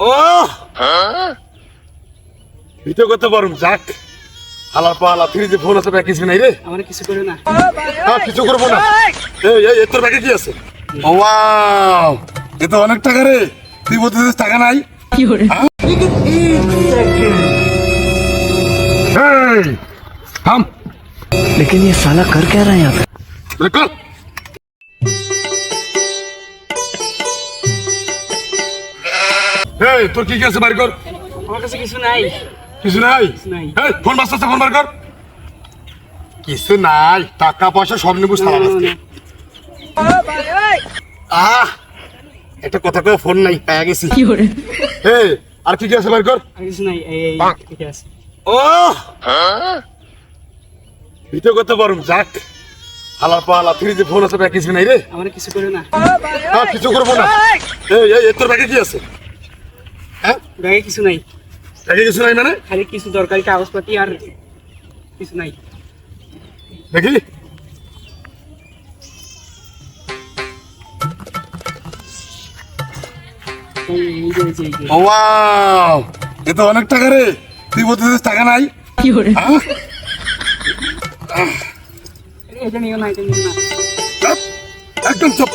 ও video করতে পারুম যাক হালার পালা ফ্রিজে ফোন আছে ব্যাগে কিছু নাই রে আমার কিছু করে না হ্যাঁ কিছু করবো না এই এই এই, তোর ব্যাগে কি আছে ও ওয়াও এ তো অনেক টাকা রে তুই বলতেছিস টাকা নাই হ্যাঁ? এই, থাম लेकिन ये साला कर क्या रहा है यहाँ पे এই তোর কি কি আছে? বাড়ি কর। আমার কাছে কিছু নাই। কিছু নাই? নাই। এই ফোন বাজতেছে ফোন বার কর। কিছু নাই টাকা পয়সা সব আজকে আহ একটা কথা কয়ে ফোন নাই পেয়ে গেছি। এই আর কি কি আছে বার কর? কিছু নাই এই আছে? ও ভিডিও করতে পারুম যাক। হালার পালা ফ্রিজে ফোন আছে ব্যাগে কিছু নাই রে। আমার কিছু করে না। কিছু করব না। এই এই এই, তোর ব্যাগে কি আছে? হ্যাঁ? ব্যাগে কিছু নাই। ব্যাগে কিছু নাই মানে? খালি কিছু দরকারি কাগজপাতি আর কিছু নাই। দেখি। ওয়াও! এ তো অনেক টাকা রে। তুই বলতেছিস টাকা নাই? না চুপ, একদম চুপ!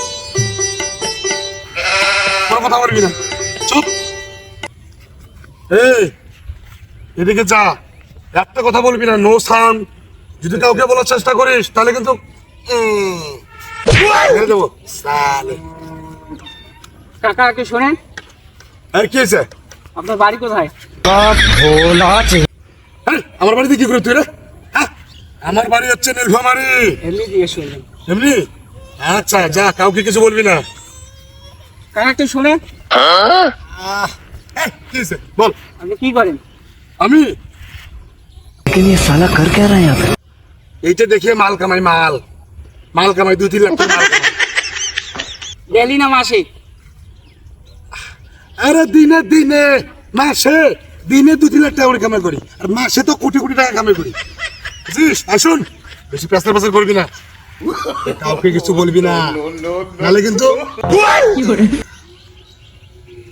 কোনো কথা বলবি না। চুপ! এই এদিকে যা। একটা কথা বলবি না নো সাউন্ড যদি কাউকে বলার চেষ্টা করিস তাহলে কিন্তু দেবো। কাকা আগে শোনেন আর কি হয়েছে? আপনার বাড়ি কোথায়? আমার বাড়িতে কি করে তুই রে? হ্যাঁ? আমার বাড়ি হচ্ছে নীলফামারি। এমনি দিয়ে শুনলেন এমনি? আচ্ছা যা কাউকে কিছু বলবি না। কাকা একটু শোনেন এই, কি হয়েছে? বল আপনি কি করেন আমি लेकिन ये साला कर क्या रहा है यहाँ पे এইটা দেখিয়ে মাল কামাই মাল মাল কামাই দুই তিন লাখ টাকা মাল কামাই। ডেলি না মাসে আরে দিনে দিনে মাসে দিনে দু তিন লাখ টাকা করে কামাই করি আর মাসে তো কোটি কোটি টাকা কামাই করি বুঝছিস আসুন বেশি পেঁচার পেঁচার করবি না কাউকে কিছু বলবি না নাহলে কিন্তু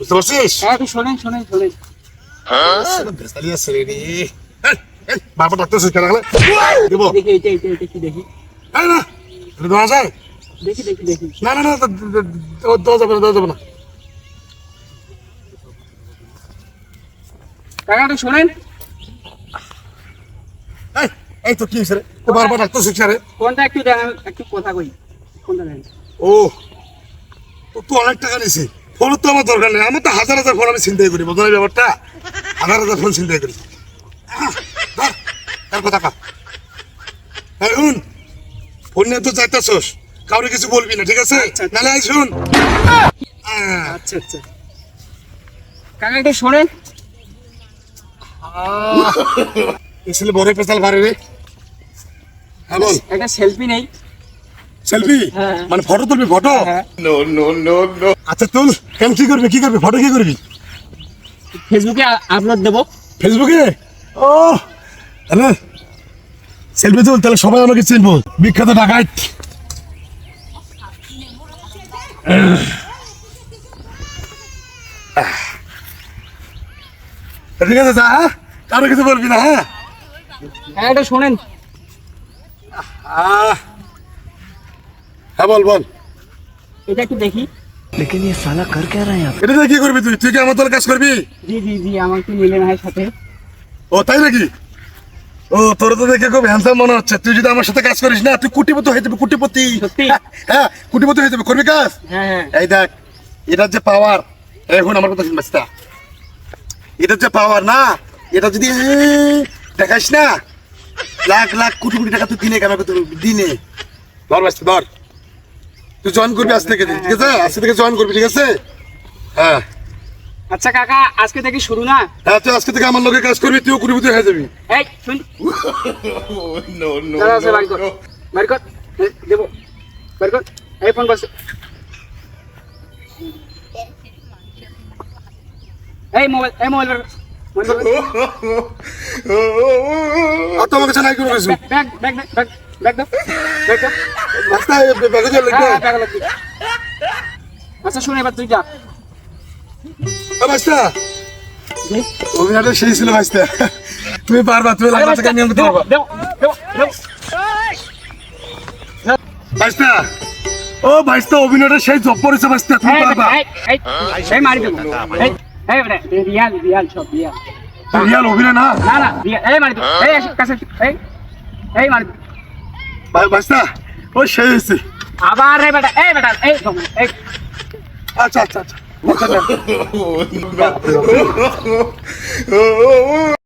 বুঝতে পারছিস একটু শোনেন শোনেন শোনেন। বেসালি আছে রে। এই, এই, বাবা ডাক্তার কেন দেবো। দেখি এইটা এইটা এইটা কি দেখি না দেওয়া যায়? দেখি দেখি দেখি। না না না দে- দে- দে- দেওয়া যাবে না দেওয়া যাবে না। কাকা শোনেন। এই, এই তো কি হয়েছে তো বারবার ডাক্তার শিখছে রে। কোনটা একটু দেন একটু কথা কই। কোনটা দেন? ও তো অনেক টাকা নিছি ফোন তো আমার দরকার নেই। আমার তো হাজার হাজার ফোন আমি চিন্তাই করি বোঝো ব্যাপারটা? হাজার হাজার ফোন চিন্তাই করি। তার কথা কা এই ফোন নিয়ে তো চাইতেছস কাউরে কিছু বলবি না ঠিক আছে? আচ্ছা। নালে আই শুন। আচ্ছা আচ্ছা। কাকা একটু শোনেন। এই ছেলে বড় পেশাল ভারে রে। হ্যাঁ বল। একটা সেলফি নেই। সেলফি হ্যাঁ। মানে ফটো তুলবি ফটো হ্যাঁ। আচ্ছা তুল। কেন কি করবি কি করবি ফটো কি করবি? ফেসবুকে আপলোড দেবো। ফেসবুকে ও তাহলে সেলফি তুল তাহলে সবাই আমাকে চিনবো। বিখ্যাত ডাকাইত ঠিক আছে যা হ্যাঁ? কারও কিছু বলবি না হ্যাঁ? হ্যাঁ এটা শোনেন। আহ। হ্যাঁ বল বল এটা একটু দেখি लेकिन ये साला कर क्या रहा है यहाँ पे এটা দিয়ে কি করবি তুই তুই কি আমার তোর কাজ করবি জি জি জি আমার একটু মিলেন হয় সাথে ও তাই নাকি ও তোর তো দেখে খুব হ্যান্ডসাম মনে হচ্ছে তুই যদি আমার সাথে কাজ করিস না তুই কুটিপতি হয়ে যাবে কুটিপতি সত্যি? হ্যাঁ কুটিপতি হয়ে যাবে করবি কাজ হ্যাঁ হ্যাঁ এই দেখ এটার যে পাওয়ার এখন আমার কথা শুনবাস তা এটার যে পাওয়ার না এটা যদি এই দেখাস না লাখ লাখ কোটি কোটি টাকা তুই দিনে কামাই করতে পারবি, দিনে ধর বাস ধর তুই জয়েন করবি আজ থেকে ঠিক আছে? আজ থেকে জয়েন করবি ঠিক আছে? হ্যাঁ। আচ্ছা কাকা আজকে থেকে শুরু না? হ্যাঁ তুই আজকে থেকে আমার লোকের কাজ করবি তুইও কোটিপতি হয়ে যাবি। এই শুন। দাঁড়া আছে বাড়ি কর দেবো। বাড়ি কর এই ফোন করছে এই মোবাইল এই মোবাইল। আর তো আমার কাছে নাই কোনো কিছু? Bag bag bag. হ্যাঁ আচ্ছা শুনে এবার তুই যা। ও অভিনয়টা সেই ছিল ভাইস্তা তুমি পারবা তুমি লাখ টাকা নিয়ম করতে পারবা। ভাইস্তা ও ভাইস্তা অভিনয়টা সেই জব পড়েছে ভাইস্তা তুমি পারবা। এই মারি দেবো এই এই রিয়াল রিয়াল সব রিয়াল। রিয়াল অভিনয় না? না না এই মারি দেবো এই কাছে এই এই মারি দেবো ভাই ভাইস্তা ও সেই হয়েছে। আবার রে বেটা এই বেটা এই আচ্ছা আচ্ছা আচ্ছা। আচ্ছা